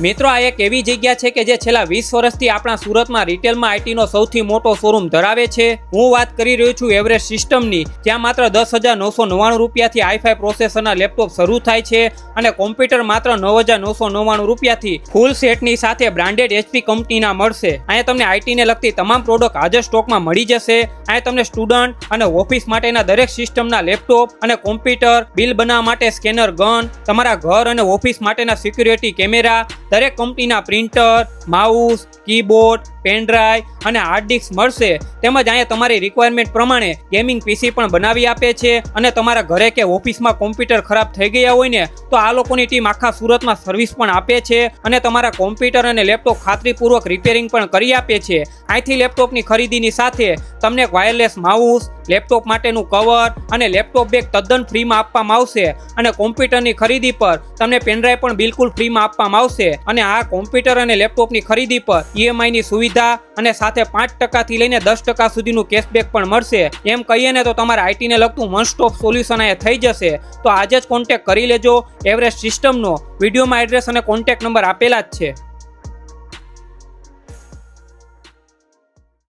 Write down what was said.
મિત્રો, આ એક એવી જગ્યા છે કે જે છેલ્લા વીસ વર્ષથી આપણા સુરતમાં રિટેલમાં આઈટીનો સૌથી મોટો શોરૂમ ધરાવે છે. હું વાત કરી રહ્યો છું એવરેસ્ટ સિસ્ટમની ત્યાં માત્ર દસ હજાર નવસો નવ્વાણું રૂપિયાથી આઈફાઈ પ્રોસેસરના લેપટોપ શરૂ થાય છે અને કોમ્પ્યુટર માત્ર નવ હજાર નવસો નવ્વાણું રૂપિયાથી ફૂલ સેટની સાથે બ્રાન્ડેડ એચપી કંપનીના મળશે. અહીંયા તમને આઈટીને લગતી તમામ પ્રોડક્ટ હાજર સ્ટોકમાં મળી જશે. અહીંયા તમને સ્ટુડન્ટ અને ઓફિસ માટેના દરેક સિસ્ટમના લેપટોપ અને કોમ્પ્યુટર બિલ બનાવવા માટે સ્કેનર ગન તમારા ઘર અને ઓફિસ માટેના સિક્યુરિટી કેમેરા દરેક કંપનીના printer mouse keyboard pen drive અને હાર્ડ ડિસ્ક મળશે. તેમજ અહીંયા તમારી રિક્વાયરમેન્ટ પ્રમાણે ગેમિંગ પીસી પણ બનાવી આપે છે. અને તમારા ઘરે કે ઓફિસમાં કોમ્પ્યુટર ખરાબ થઈ ગયા હોય ને, તો આ લોકોની ટીમ આખા સુરતમાં સર્વિસ પણ આપે છે. અને તમારા કોમ્પ્યુટર અને લેપટોપ ખાતરીપૂર્વક રિપેરિંગ પણ કરી આપે છે. અહીંથી લેપટોપની ખરીદીની સાથે તમને વાયરલેસ માઉસ લેપટોપ માટેનું કવર અને લેપટોપ બેગ તદ્દન ફ્રીમાં આપવામાં આવશે. અને કોમ્પ્યુટરની ખરીદી પર તમને પેનડ્રાઈવ પણ બિલકુલ ફ્રીમાં આપવામાં આવશે. અને આ કોમ્પ્યુટર અને લેપટોપની ખરીદી પર ઈએમઆઈની સુવિધા અને સાથે પાંચ ટકાથી લઈને દસ ટકા સુધીનું કેશબેક પણ મળશે. એમ કહીએ ને તો તમારા આઈટીને લગતું વન સ્ટોપ સોલ્યુશન અહીંયા થઈ જશે. તો આજે જ કોન્ટેક્ટ કરી લેજો એવરેસ્ટ સિસ્ટમનો. વિડીયોમાં એડ્રેસ અને કોન્ટેક્ટ નંબર આપેલા જ છે.